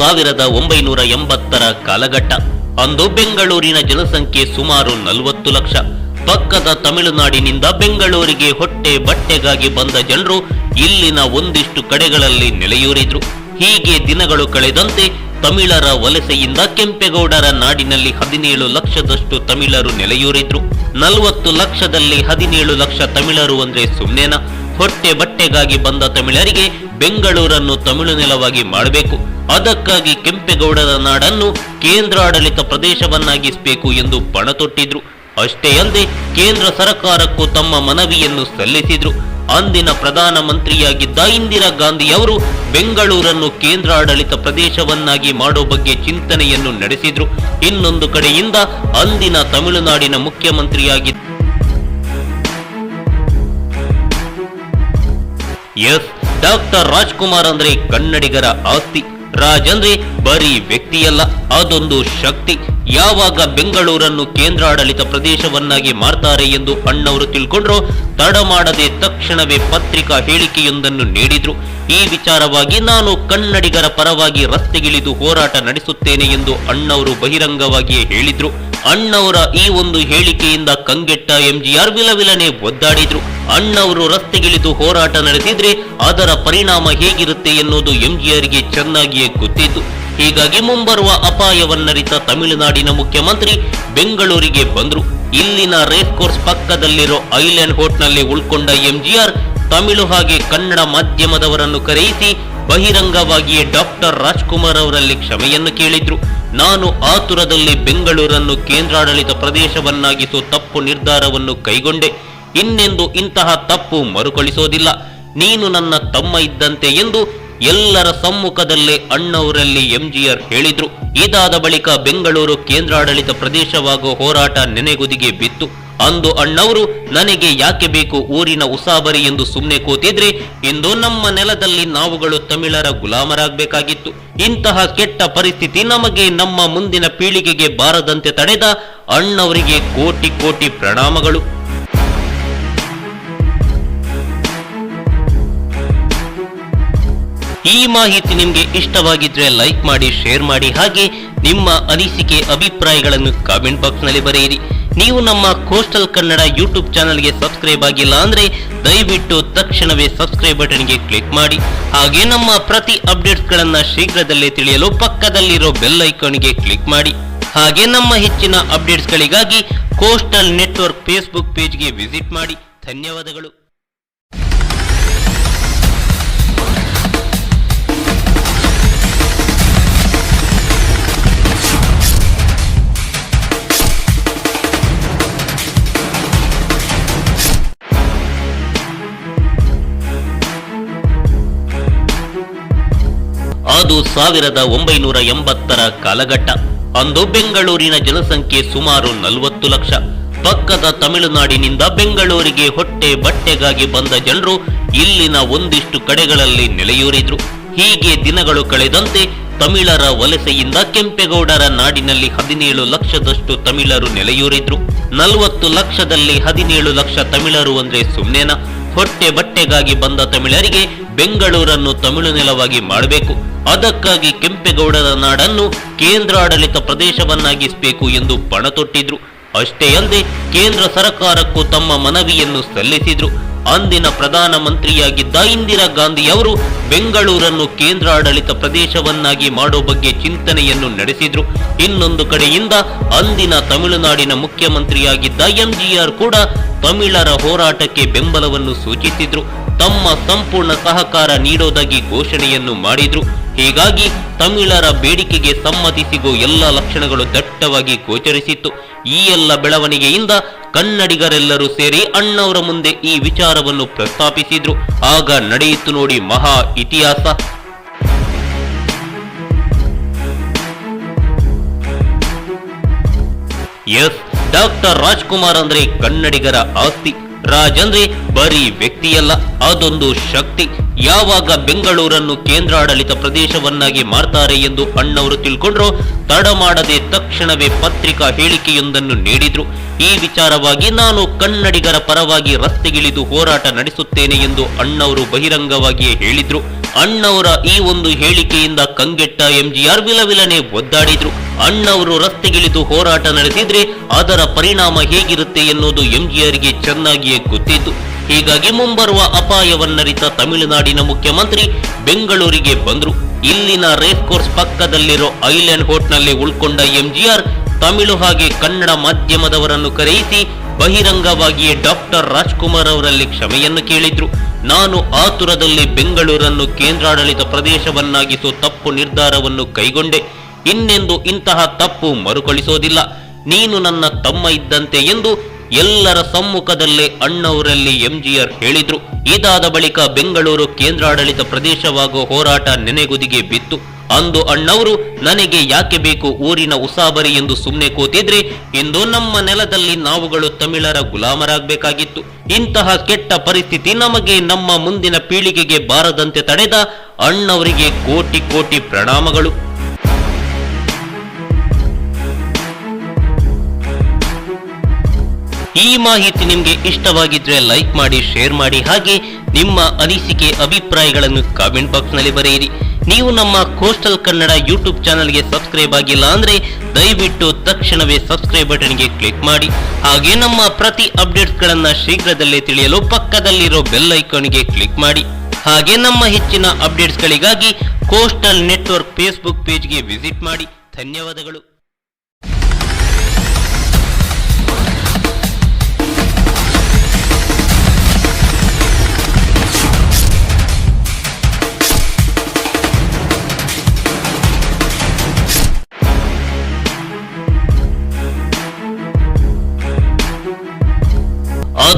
ಸಾವಿರದ ಒಂಬೈನೂರ ಎಂಬತ್ತರ ಕಾಲಘಟ್ಟ. ಅಂದು ಬೆಂಗಳೂರಿನ ಜನಸಂಖ್ಯೆ ಸುಮಾರು ನಲವತ್ತು ಲಕ್ಷ. ಪಕ್ಕದ ತಮಿಳುನಾಡಿನಿಂದ ಬೆಂಗಳೂರಿಗೆ ಹೊಟ್ಟೆ ಬಟ್ಟೆಗಾಗಿ ಬಂದ ಜನರು ಇಲ್ಲಿನ ಒಂದಿಷ್ಟು ಕಡೆಗಳಲ್ಲಿ ನೆಲೆಯೂರಿದ್ರು. ಹೀಗೆ ದಿನಗಳು ಕಳೆದಂತೆ ತಮಿಳರ ವಲಸೆಯಿಂದ ಕೆಂಪೇಗೌಡರ ನಾಡಿನಲ್ಲಿ ಹದಿನೇಳು ಲಕ್ಷದಷ್ಟು ತಮಿಳರು ನೆಲೆಯೂರಿದ್ರು. ನಲವತ್ತು ಲಕ್ಷದಲ್ಲಿ ಹದಿನೇಳು ಲಕ್ಷ ತಮಿಳರು ಅಂದ್ರೆ ಸುಮ್ನೆನಾ. ಹೊಟ್ಟೆ ಬಟ್ಟೆಗಾಗಿ ಬಂದ ತಮಿಳರಿಗೆ ಬೆಂಗಳೂರನ್ನು ತಮಿಳು ನೆಲವಾಗಿ ಮಾಡಬೇಕು. ಅದಕ್ಕಾಗಿ ಕೆಂಪೇಗೌಡರ ನಾಡನ್ನು ಕೇಂದ್ರಾಡಳಿತ ಪ್ರದೇಶವನ್ನಾಗಿಸಬೇಕು ಎಂದು ಪಣ ತೊಟ್ಟಿದ್ರು. ಅಷ್ಟೇ ಅಲ್ಲದೆ ಕೇಂದ್ರ ಸರ್ಕಾರಕ್ಕೂ ತಮ್ಮ ಮನವಿಯನ್ನು ಸಲ್ಲಿಸಿದ್ರು. ಅಂದಿನ ಪ್ರಧಾನಮಂತ್ರಿಯಾಗಿದ್ದ ಇಂದಿರಾ ಗಾಂಧಿ ಅವರು ಬೆಂಗಳೂರನ್ನು ಕೇಂದ್ರಾಡಳಿತ ಪ್ರದೇಶವನ್ನಾಗಿ ಮಾಡೋ ಬಗ್ಗೆ ಚಿಂತನೆಯನ್ನು ನಡೆಸಿದ್ರು. ಇನ್ನೊಂದು ಕಡೆಯಿಂದ ಅಂದಿನ ತಮಿಳುನಾಡಿನ ಮುಖ್ಯಮಂತ್ರಿಯಾಗಿದ್ದ ಎಸ್, ಡಾಕ್ಟರ್ ರಾಜ್ಕುಮಾರ್ ಅಂದ್ರೆ ಕನ್ನಡಿಗರ ಆಸ್ತಿ. ರಾಜ್ ಅಂದ್ರೆ ಬರೀ ವ್ಯಕ್ತಿಯಲ್ಲ, ಅದೊಂದು ಶಕ್ತಿ. ಯಾವಾಗ ಬೆಂಗಳೂರನ್ನು ಕೇಂದ್ರಾಡಳಿತ ಪ್ರದೇಶವನ್ನಾಗಿ ಮಾಡ್ತಾರೆ ಎಂದು ಅಣ್ಣವರು ತಿಳ್ಕೊಂಡ್ರು, ತಡ ಮಾಡದೆ ತಕ್ಷಣವೇ ಪತ್ರಿಕಾ ಹೇಳಿಕೆಯೊಂದನ್ನು ನೀಡಿದ್ರು. ಈ ವಿಚಾರವಾಗಿ ನಾನು ಕನ್ನಡಿಗರ ಪರವಾಗಿ ರಸ್ತೆಗಿಳಿದು ಹೋರಾಟ ನಡೆಸುತ್ತೇನೆ ಎಂದು ಅಣ್ಣವರು ಬಹಿರಂಗವಾಗಿಯೇ ಹೇಳಿದ್ರು. ಅಣ್ಣವರ ಈ ಒಂದು ಹೇಳಿಕೆಯಿಂದ ಕಂಗೆಟ್ಟ ಎಂಜಿಆರ್ ವಿಲವಿಲನೆ ಒದ್ದಾಡಿದ್ರು. ಅಣ್ಣವರು ರಸ್ತೆಗಿಳಿದು ಹೋರಾಟ ನಡೆಸಿದ್ರೆ ಅದರ ಪರಿಣಾಮ ಹೇಗಿರುತ್ತೆ ಎನ್ನುವುದು ಎಂಜಿಆರ್ಗೆ ಚೆನ್ನಾಗಿಯೇ ಗೊತ್ತಿತ್ತು. ಹೀಗಾಗಿ ಮುಂಬರುವ ಅಪಾಯವನ್ನರಿತ ತಮಿಳುನಾಡಿನ ಮುಖ್ಯಮಂತ್ರಿ ಬೆಂಗಳೂರಿಗೆ ಬಂದ್ರು. ಇಲ್ಲಿನ ರೇಸ್ ಕೋರ್ಸ್ ಪಕ್ಕದಲ್ಲಿರೋ ಐಲ್ಯಾಂಡ್ ಹೋಟ್ನಲ್ಲಿ ಉಳ್ಕೊಂಡ ಎಂಜಿಆರ್ ತಮಿಳು ಹಾಗೆ ಕನ್ನಡ ಮಾಧ್ಯಮದವರನ್ನು ಕರೆಯಿಸಿ ಬಹಿರಂಗವಾಗಿಯೇ ಡಾಕ್ಟರ್ ರಾಜ್ಕುಮಾರ್ ಅವರಲ್ಲಿ ಕ್ಷಮೆಯನ್ನು ಕೇಳಿದ್ರು. ನಾನು ಆತುರದಲ್ಲಿ ಬೆಂಗಳೂರನ್ನು ಕೇಂದ್ರಾಡಳಿತ ಪ್ರದೇಶವನ್ನಾಗಿಸೋ ತಪ್ಪು ನಿರ್ಧಾರವನ್ನು ಕೈಗೊಂಡೆ. ಇನ್ನೆಂದು ಇಂತಹ ತಪ್ಪು ಮರುಕಳಿಸೋದಿಲ್ಲ. ನೀನು ನನ್ನ ತಮ್ಮ ಇದ್ದಂತೆ ಎಂದು ಎಲ್ಲರ ಸಮ್ಮುಖದಲ್ಲೇ ಅಣ್ಣವರಲ್ಲಿ ಎಂಜಿಆರ್ ಹೇಳಿದ್ರು. ಇದಾದ ಬಳಿಕ ಬೆಂಗಳೂರು ಕೇಂದ್ರಾಡಳಿತ ಪ್ರದೇಶವಾಗುವ ಹೋರಾಟ ನೆನೆಗುದಿಗೆ ಬಿತ್ತು. ಅಂದು ಅಣ್ಣವರು, ನನಗೆ ಯಾಕೆ ಬೇಕು ಊರಿನ ಉಸಾಬರಿ ಎಂದು ಸುಮ್ಮನೆ ಕೂತಿದ್ರೆ? ಇಂದು ನಮ್ಮ ನೆಲದಲ್ಲಿ ನಾವುಗಳು ತಮಿಳರ ಗುಲಾಮರಾಗಬೇಕಾಗಿತ್ತು. ಇಂತಹ ಕೆಟ್ಟ ಪರಿಸ್ಥಿತಿ ನಮಗೆ ನಮ್ಮ ಮುಂದಿನ ಪೀಳಿಗೆಗೆ ಬಾರದಂತೆ ತಡೆದ ಅಣ್ಣವರಿಗೆ ಕೋಟಿ ಕೋಟಿ ಪ್ರಣಾಮಗಳು. ಈ ಮಾಹಿತಿ ನಿಮಗೆ ಇಷ್ಟವಾಗಿದ್ರೆ ಲೈಕ್ ಮಾಡಿ, ಶೇರ್ ಮಾಡಿ, ಹಾಗೆ ನಿಮ್ಮ ಅನಿಸಿಕೆ, ಅಭಿಪ್ರಾಯಗಳನ್ನು ಕಾಮೆಂಟ್ ಬಾಕ್ಸ್ನಲ್ಲಿ ಬರೆಯಿರಿ. ನೀವು ನಮ್ಮ ಕೋಸ್ಟಲ್ ಕನ್ನಡ ಯೂಟ್ಯೂಬ್ ಚಾನಲ್ಗೆ ಸಬ್ಸ್ಕ್ರೈಬ್ ಆಗಿಲ್ಲ ಅಂದ್ರೆ ದಯವಿಟ್ಟು ತಕ್ಷಣವೇ ಸಬ್ಸ್ಕ್ರೈಬ್ ಬಟನ್ಗೆ ಕ್ಲಿಕ್ ಮಾಡಿ. ಹಾಗೆ ನಮ್ಮ ಪ್ರತಿ ಅಪ್ಡೇಟ್ಸ್ಗಳನ್ನು ಶೀಘ್ರದಲ್ಲೇ ತಿಳಿಯಲು ಪಕ್ಕದಲ್ಲಿರೋ ಬೆಲ್ ಐಕಾನ್ಗೆ ಕ್ಲಿಕ್ ಮಾಡಿ. ಹಾಗೆ ನಮ್ಮ ಹೆಚ್ಚಿನ ಅಪ್ಡೇಟ್ಸ್ ಗಳಿಗಾಗಿ ಕೋಸ್ಟಲ್ ನೆಟ್ವರ್ಕ್ ಫೇಸ್ಬುಕ್ ಪೇಜ್ಗೆ ವಿಸಿಟ್ ಮಾಡಿ. ಧನ್ಯವಾದಗಳು. ಅದು ಸಾವಿರದ ಒಂಬೈನೂರ ಎಂಬತ್ತರ ಕಾಲಘಟ್ಟ. ಅಂದು ಬೆಂಗಳೂರಿನ ಜನಸಂಖ್ಯೆ ಸುಮಾರು ನಲವತ್ತು ಲಕ್ಷ. ಪಕ್ಕದ ತಮಿಳುನಾಡಿನಿಂದ ಬೆಂಗಳೂರಿಗೆ ಹೊಟ್ಟೆ ಬಟ್ಟೆಗಾಗಿ ಬಂದ ಜನರು ಇಲ್ಲಿನ ಒಂದಿಷ್ಟು ಕಡೆಗಳಲ್ಲಿ ನೆಲೆಯೂರಿದ್ರು. ಹೀಗೆ ದಿನಗಳು ಕಳೆದಂತೆ ತಮಿಳರ ವಲಸೆಯಿಂದ ಕೆಂಪೇಗೌಡರ ನಾಡಿನಲ್ಲಿ ಹದಿನೇಳು ಲಕ್ಷದಷ್ಟು ತಮಿಳರು ನೆಲೆಯೂರಿದ್ರು. ನಲವತ್ತು ಲಕ್ಷದಲ್ಲಿ ಹದಿನೇಳು ಲಕ್ಷ ತಮಿಳರು ಅಂದ್ರೆ ಸುಮ್ನೆನಾ? ಹೊಟ್ಟೆ ಬಟ್ಟೆಗಾಗಿ ಬಂದ ತಮಿಳರಿಗೆ ಬೆಂಗಳೂರನ್ನು ತಮಿಳು ನೆಲವಾಗಿ ಮಾಡಬೇಕು. ಅದಕ್ಕಾಗಿ ಕೆಂಪೇಗೌಡರ ನಾಡನ್ನು ಕೇಂದ್ರಾಡಳಿತ ಪ್ರದೇಶವನ್ನಾಗಿಸಬೇಕು ಎಂದು ಪಣ ತೊಟ್ಟಿದ್ರು. ಅಷ್ಟೇ ಅಲ್ಲದೆ ಕೇಂದ್ರ ಸರ್ಕಾರಕ್ಕೂ ತಮ್ಮ ಮನವಿಯನ್ನು ಸಲ್ಲಿಸಿದ್ರು. ಅಂದಿನ ಪ್ರಧಾನ ಮಂತ್ರಿಯಾಗಿದ್ದ ಇಂದಿರಾ ಗಾಂಧಿ ಅವರು ಬೆಂಗಳೂರನ್ನು ಕೇಂದ್ರಾಡಳಿತ ಪ್ರದೇಶವನ್ನಾಗಿ ಮಾಡೋ ಬಗ್ಗೆ ಚಿಂತನೆಯನ್ನು ನಡೆಸಿದ್ರು. ಇನ್ನೊಂದು ಕಡೆಯಿಂದ ಅಂದಿನ ತಮಿಳುನಾಡಿನ ಮುಖ್ಯಮಂತ್ರಿಯಾಗಿದ್ದ ಎಂಜಿಆರ್ ಕೂಡ ತಮಿಳರ ಹೋರಾಟಕ್ಕೆ ಬೆಂಬಲವನ್ನು ಸೂಚಿಸಿದ್ರು. ತಮ್ಮ ಸಂಪೂರ್ಣ ಸಹಕಾರ ನೀಡೋದಾಗಿ ಘೋಷಣೆಯನ್ನು ಮಾಡಿದ್ರು. ಹೀಗಾಗಿ ತಮಿಳರ ಬೇಡಿಕೆಗೆ ಸಮ್ಮತಿಸಿಗೋ ಎಲ್ಲ ಲಕ್ಷಣಗಳು ದಟ್ಟವಾಗಿ ಗೋಚರಿಸಿತ್ತು. ಈ ಎಲ್ಲ ಬೆಳವಣಿಗೆಯಿಂದ ಕನ್ನಡಿಗರೆಲ್ಲರೂ ಸೇರಿ ಅಣ್ಣವರ ಮುಂದೆ ಈ ವಿಚಾರವನ್ನು ಪ್ರಸ್ತಾಪಿಸಿದ್ರು. ಆಗ ನಡೆಯಿತು ನೋಡಿ ಮಹಾ ಇತಿಹಾಸ. ಎಸ್, ಡಾಕ್ಟರ್ ರಾಜ್ಕುಮಾರ್ ಅಂದ್ರೆ ಕನ್ನಡಿಗರ ಆಸ್ತಿ. ರಾಜ್ ಅಂದ್ರೆ ಬರೀ ವ್ಯಕ್ತಿಯಲ್ಲ, ಅದೊಂದು ಶಕ್ತಿ. ಯಾವಾಗ ಬೆಂಗಳೂರನ್ನು ಕೇಂದ್ರಾಡಳಿತ ಪ್ರದೇಶವನ್ನಾಗಿ ಮಾಡ್ತಾರೆ ಎಂದು ಅಣ್ಣವರು ತಿಳ್ಕೊಂಡ್ರು, ತಡ ಮಾಡದೆ ತಕ್ಷಣವೇ ಪತ್ರಿಕಾ ಹೇಳಿಕೆಯೊಂದನ್ನು ನೀಡಿದ್ರು. ಈ ವಿಚಾರವಾಗಿ ನಾನು ಕನ್ನಡಿಗರ ಪರವಾಗಿ ರಸ್ತೆಗಿಳಿದು ಹೋರಾಟ ನಡೆಸುತ್ತೇನೆ ಎಂದು ಅಣ್ಣವರು ಬಹಿರಂಗವಾಗಿಯೇ ಹೇಳಿದ್ರು. ಅಣ್ಣವರ ಈ ಒಂದು ಹೇಳಿಕೆಯಿಂದ ಕಂಗೆಟ್ಟ ಎಂಜಿಆರ್ ವಿಲವಿಲನೆ ಒದ್ದಾಡಿದ್ರು. ಅಣ್ಣವರು ರಸ್ತೆಗಿಳಿದು ಹೋರಾಟ ನಡೆಸಿದ್ರೆ ಅದರ ಪರಿಣಾಮ ಹೇಗಿರುತ್ತೆ ಎನ್ನುವುದು ಎಂಜಿಆರ್ಗೆ ಚೆನ್ನಾಗಿಯೇ ಗೊತ್ತಿತ್ತು. ಹೀಗಾಗಿ ಮುಂಬರುವ ಅಪಾಯವನ್ನರಿತ ತಮಿಳುನಾಡಿನ ಮುಖ್ಯಮಂತ್ರಿ ಬೆಂಗಳೂರಿಗೆ ಬಂದ್ರು. ಇಲ್ಲಿನ ರೇಸ್ ಕೋರ್ಸ್ ಪಕ್ಕದಲ್ಲಿರೋ ಐಲ್ಯಾಂಡ್ ಹೋಟ್ನಲ್ಲಿ ಉಳ್ಕೊಂಡ ಎಂಜಿಆರ್ ತಮಿಳು ಹಾಗೆ ಕನ್ನಡ ಮಾಧ್ಯಮದವರನ್ನು ಕರೆಯಿಸಿ ಬಹಿರಂಗವಾಗಿಯೇ ಡಾಕ್ಟರ್ ರಾಜ್ಕುಮಾರ್ ಅವರಲ್ಲಿ ಕ್ಷಮೆಯನ್ನು ಕೇಳಿದ್ರು. ನಾನು ಆತುರದಲ್ಲಿ ಬೆಂಗಳೂರನ್ನು ಕೇಂದ್ರಾಡಳಿತ ಪ್ರದೇಶವನ್ನಾಗಿಸೋ ತಪ್ಪು ನಿರ್ಧಾರವನ್ನು ಕೈಗೊಂಡೆ. ಇನ್ನೆಂದು ಇಂತಹ ತಪ್ಪು ಮರುಕಳಿಸೋದಿಲ್ಲ. ನೀನು ನನ್ನ ತಮ್ಮ ಇದ್ದಂತೆ ಎಂದು ಎಲ್ಲರ ಸಮ್ಮುಖದಲ್ಲೇ ಅಣ್ಣವರಲ್ಲಿ ಎಂಜಿಆರ್ ಹೇಳಿದ್ರು. ಇದಾದ ಬಳಿಕ ಬೆಂಗಳೂರು ಕೇಂದ್ರಾಡಳಿತ ಪ್ರದೇಶವಾಗುವ ಹೋರಾಟ ನೆನೆಗುದಿಗೆ ಬಿತ್ತು. ಅಂದು ಅಣ್ಣವರು, ನನಗೆ ಯಾಕೆ ಬೇಕು ಊರಿನ ಉಸಾಬರಿ ಎಂದು ಸುಮ್ಮನೆ ಕೂತಿದ್ರೆ? ಇಂದು ನಮ್ಮ ನೆಲದಲ್ಲಿ ನಾವುಗಳು ತಮಿಳರ ಗುಲಾಮರಾಗಬೇಕಾಗಿತ್ತು. ಇಂತಹ ಕೆಟ್ಟ ಪರಿಸ್ಥಿತಿ ನಮಗೆ ನಮ್ಮ ಮುಂದಿನ ಪೀಳಿಗೆಗೆ ಬಾರದಂತೆ ತಡೆದ ಅಣ್ಣವರಿಗೆ ಕೋಟಿ ಕೋಟಿ ಪ್ರಣಾಮಗಳು. ಈ ಮಾಹಿತಿ ನಿಮಗೆ ಇಷ್ಟವಾಗಿದ್ರೆ ಲೈಕ್ ಮಾಡಿ, ಶೇರ್ ಮಾಡಿ, ಹಾಗೆ ನಿಮ್ಮ ಅನಿಸಿಕೆ, ಅಭಿಪ್ರಾಯಗಳನ್ನು ಕಾಮೆಂಟ್ ಬಾಕ್ಸ್ನಲ್ಲಿ ಬರೆಯಿರಿ. ನೀವು ನಮ್ಮ ಕೋಸ್ಟಲ್ ಕನ್ನಡ ಯೂಟ್ಯೂಬ್ ಚಾನಲ್ಗೆ ಸಬ್ಸ್ಕ್ರೈಬ್ ಆಗಿಲ್ಲ ಅಂದ್ರೆ ದಯವಿಟ್ಟು ತಕ್ಷಣವೇ ಸಬ್ಸ್ಕ್ರೈಬ್ ಬಟನ್ಗೆ ಕ್ಲಿಕ್ ಮಾಡಿ. ಹಾಗೆ ನಮ್ಮ ಪ್ರತಿ ಅಪ್ಡೇಟ್ಸ್ ಗಳನ್ನ ಶೀಘ್ರದಲ್ಲೇ ತಿಳಿಯಲು ಪಕ್ಕದಲ್ಲಿರೋ ಬೆಲ್ ಐಕಾನ್ಗೆ ಕ್ಲಿಕ್ ಮಾಡಿ. ಹಾಗೆ ನಮ್ಮ ಹೆಚ್ಚಿನ ಅಪ್ಡೇಟ್ಸ್ ಗಳಿಗಾಗಿ ಕೋಸ್ಟಲ್ ನೆಟ್ವರ್ಕ್ ಫೇಸ್ಬುಕ್ ಪೇಜ್ಗೆ ವಿಸಿಟ್ ಮಾಡಿ. ಧನ್ಯವಾದಗಳು.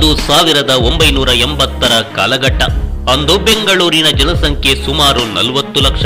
ಅದು ಸಾವಿರದ ಒಂಬೈನೂರ ಎಂಬತ್ತರ ಕಾಲಘಟ್ಟ. ಅಂದು ಬೆಂಗಳೂರಿನ ಜನಸಂಖ್ಯೆ ಸುಮಾರು ನಲವತ್ತು ಲಕ್ಷ.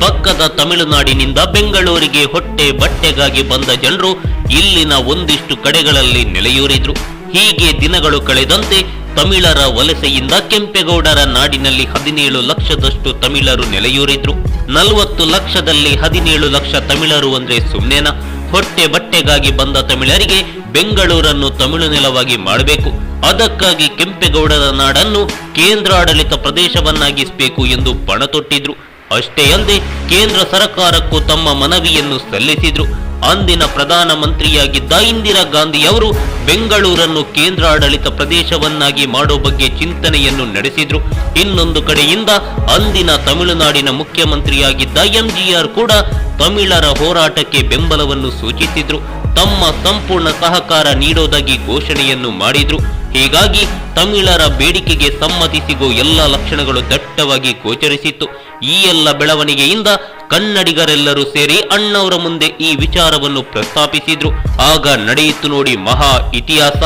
ಪಕ್ಕದ ತಮಿಳುನಾಡಿನಿಂದ ಬೆಂಗಳೂರಿಗೆ ಹೊಟ್ಟೆ ಬಟ್ಟೆಗಾಗಿ ಬಂದ ಜನರು ಇಲ್ಲಿನ ಒಂದಿಷ್ಟು ಕಡೆಗಳಲ್ಲಿ ನೆಲೆಯೂರಿದ್ರು. ಹೀಗೆ ದಿನಗಳು ಕಳೆದಂತೆ ತಮಿಳರ ವಲಸೆಯಿಂದ ಕೆಂಪೇಗೌಡರ ನಾಡಿನಲ್ಲಿ ಹದಿನೇಳು ಲಕ್ಷದಷ್ಟು ತಮಿಳರು ನೆಲೆಯೂರಿದ್ರು. ನಲವತ್ತು ಲಕ್ಷದಲ್ಲಿ ಹದಿನೇಳು ಲಕ್ಷ ತಮಿಳರು ಅಂದ್ರೆ ಸುಮ್ನೆನಾ? ಹೊಟ್ಟೆ ಬಟ್ಟೆಗಾಗಿ ಬಂದ ತಮಿಳರಿಗೆ ಬೆಂಗಳೂರನ್ನು ತಮಿಳು ನೆಲವಾಗಿ ಮಾಡಬೇಕು. ಅದಕ್ಕಾಗಿ ಕೆಂಪೇಗೌಡರ ನಾಡನ್ನು ಕೇಂದ್ರಾಡಳಿತ ಪ್ರದೇಶವನ್ನಾಗಿಸಬೇಕು ಎಂದು ಪಣ ತೊಟ್ಟಿದ್ರು ಅಷ್ಟೇ ಅಲ್ಲದೆ ಕೇಂದ್ರ ಸರ್ಕಾರಕ್ಕೂ ತಮ್ಮ ಮನವಿಯನ್ನು ಸಲ್ಲಿಸಿದ್ರು. ಅಂದಿನ ಪ್ರಧಾನ ಮಂತ್ರಿಯಾಗಿದ್ದ ಇಂದಿರಾ ಗಾಂಧಿ ಅವರು ಬೆಂಗಳೂರನ್ನು ಕೇಂದ್ರಾಡಳಿತ ಪ್ರದೇಶವನ್ನಾಗಿ ಮಾಡೋ ಬಗ್ಗೆ ಚಿಂತನೆಯನ್ನು ನಡೆಸಿದ್ರು. ಇನ್ನೊಂದು ಕಡೆಯಿಂದ ಅಂದಿನ ತಮಿಳುನಾಡಿನ ಮುಖ್ಯಮಂತ್ರಿಯಾಗಿದ್ದ ಎಂಜಿಆರ್ ಕೂಡ ತಮಿಳರ ಹೋರಾಟಕ್ಕೆ ಬೆಂಬಲವನ್ನು ಸೂಚಿಸಿದ್ರು. ತಮ್ಮ ಸಂಪೂರ್ಣ ಸಹಕಾರ ನೀಡೋದಾಗಿ ಘೋಷಣೆಯನ್ನು ಮಾಡಿದ್ರು. ಹೀಗಾಗಿ ತಮಿಳರ ಬೇಡಿಕೆಗೆ ಸಮ್ಮತಿಸಿಗೋ ಎಲ್ಲ ಲಕ್ಷಣಗಳು ದಟ್ಟವಾಗಿ ಗೋಚರಿಸಿತ್ತು. ಈ ಎಲ್ಲ ಬೆಳವಣಿಗೆಯಿಂದ ಕನ್ನಡಿಗರೆಲ್ಲರೂ ಸೇರಿ ಅಣ್ಣವರ ಮುಂದೆ ಈ ವಿಚಾರವನ್ನು ಪ್ರಸ್ತಾಪಿಸಿದ್ರು. ಆಗ ನಡೆಯಿತು ನೋಡಿ ಮಹಾ ಇತಿಹಾಸ.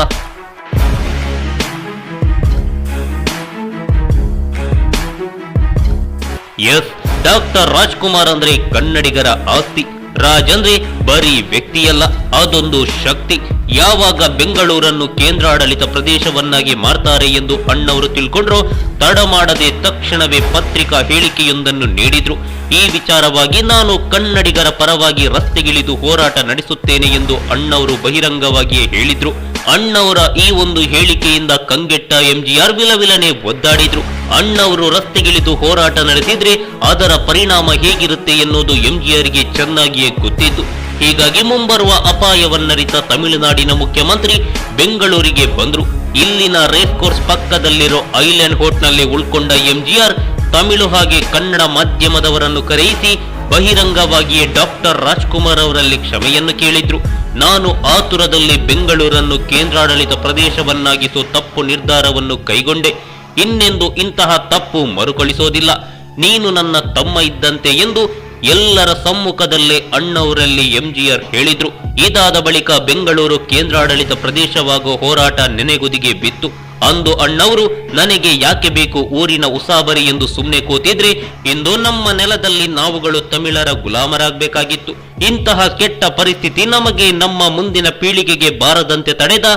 ಎಸ್, ಡಾಕ್ಟರ್ ರಾಜ್ಕುಮಾರ್ ಅಂದ್ರೆ ಕನ್ನಡಿಗರ ಆಸ್ತಿ. ರಾಜ್ ಅಂದ್ರೆ ಬರೀ ವ್ಯಕ್ತಿಯಲ್ಲ, ಅದೊಂದು ಶಕ್ತಿ. ಯಾವಾಗ ಬೆಂಗಳೂರನ್ನು ಕೇಂದ್ರಾಡಳಿತ ಪ್ರದೇಶವನ್ನಾಗಿ ಮಾಡ್ತಾರೆ ಎಂದು ಅಣ್ಣವರು ತಿಳ್ಕೊಂಡ್ರು, ತಡ ಮಾಡದೆ ತಕ್ಷಣವೇ ಪತ್ರಿಕಾ ಹೇಳಿಕೆಯೊಂದನ್ನು ನೀಡಿದ್ರು. ಈ ವಿಚಾರವಾಗಿ ನಾನು ಕನ್ನಡಿಗರ ಪರವಾಗಿ ರಸ್ತೆಗಿಳಿದು ಹೋರಾಟ ನಡೆಸುತ್ತೇನೆ ಎಂದು ಅಣ್ಣವರು ಬಹಿರಂಗವಾಗಿಯೇ ಹೇಳಿದ್ರು. ಅಣ್ಣವರ ಈ ಒಂದು ಹೇಳಿಕೆಯಿಂದ ಕಂಗೆಟ್ಟ ಎಂಜಿಆರ್ ವಿಲವಿಲನೆ ಒದ್ದಾಡಿದ್ರು. ಅಣ್ಣವರು ರಸ್ತೆಗಿಳಿದು ಹೋರಾಟ ನಡೆಸಿದ್ರೆ ಅದರ ಪರಿಣಾಮ ಹೇಗಿರುತ್ತೆ ಎನ್ನುವುದು ಎಂಜಿಆರ್ಗೆ ಚೆನ್ನಾಗಿಯೇ ಗೊತ್ತಿತ್ತು. ಹೀಗಾಗಿ ಮುಂಬರುವ ಅಪಾಯವನ್ನರಿತ ತಮಿಳುನಾಡಿನ ಮುಖ್ಯಮಂತ್ರಿ ಬೆಂಗಳೂರಿಗೆ ಬಂದ್ರು. ಇಲ್ಲಿನ ರೇಸ್ ಕೋರ್ಸ್ ಪಕ್ಕದಲ್ಲಿರೋ ಐಲ್ಯಾಂಡ್ ಹೋಟ್ನಲ್ಲಿ ಉಳ್ಕೊಂಡ ಎಂಜಿಆರ್ ತಮಿಳು ಹಾಗೆ ಕನ್ನಡ ಮಾಧ್ಯಮದವರನ್ನು ಕರೆಯಿಸಿ ಬಹಿರಂಗವಾಗಿಯೇ ಡಾಕ್ಟರ್ ರಾಜ್ಕುಮಾರ್ ಅವರಲ್ಲಿ ಕ್ಷಮೆಯನ್ನು ಕೇಳಿದ್ರು. ನಾನು ಆತುರದಲ್ಲಿ ಬೆಂಗಳೂರನ್ನು ಕೇಂದ್ರಾಡಳಿತ ಪ್ರದೇಶವನ್ನಾಗಿಸೋ ತಪ್ಪು ನಿರ್ಧಾರವನ್ನು ಕೈಗೊಂಡೆ. ಇನ್ನೆಂದು ಇಂತಹ ತಪ್ಪು ಮರುಕಳಿಸೋದಿಲ್ಲ. ನೀನು ನನ್ನ ತಮ್ಮ ಇದ್ದಂತೆ ಎಂದು ಎಲ್ಲರ ಸಮ್ಮುಖದಲ್ಲೇ ಅಣ್ಣವರಲ್ಲಿ ಎಂಜಿಆರ್ ಹೇಳಿದ್ರು. ಇದಾದ ಬಳಿಕ ಬೆಂಗಳೂರು ಕೇಂದ್ರಾಡಳಿತ ಪ್ರದೇಶವಾಗುವ ಹೋರಾಟ ನೆನೆಗುದಿಗೆ ಬಿತ್ತು. ಅಂದು ಅಣ್ಣವರು, ನನಗೆ ಯಾಕೆ ಬೇಕು ಊರಿನ ಉಸಾಬರಿ ಎಂದು ಸುಮ್ಮನೆ ಕೂತಿದ್ರೆ? ಇಂದು ನಮ್ಮ ನೆಲದಲ್ಲಿ ನಾವುಗಳು ತಮಿಳರ ಗುಲಾಮರಾಗಬೇಕಾಗಿತ್ತು. ಇಂತಹ ಕೆಟ್ಟ ಪರಿಸ್ಥಿತಿ ನಮಗೆ ನಮ್ಮ ಮುಂದಿನ ಪೀಳಿಗೆಗೆ ಬಾರದಂತೆ ತಡೆದ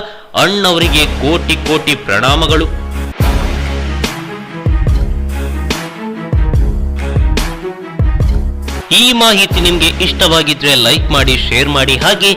ಅಣ್ಣವರಿಗೆ ಕೋಟಿ ಕೋಟಿ ಪ್ರಣಾಮಗಳು. ಈ ಮಾಹಿತಿ ನಿಮಗೆ ಇಷ್ಟವಾಗಿದ್ರೆ ಲೈಕ್ ಮಾಡಿ ಶೇರ್ ಮಾಡಿ, ಹಾಗೆ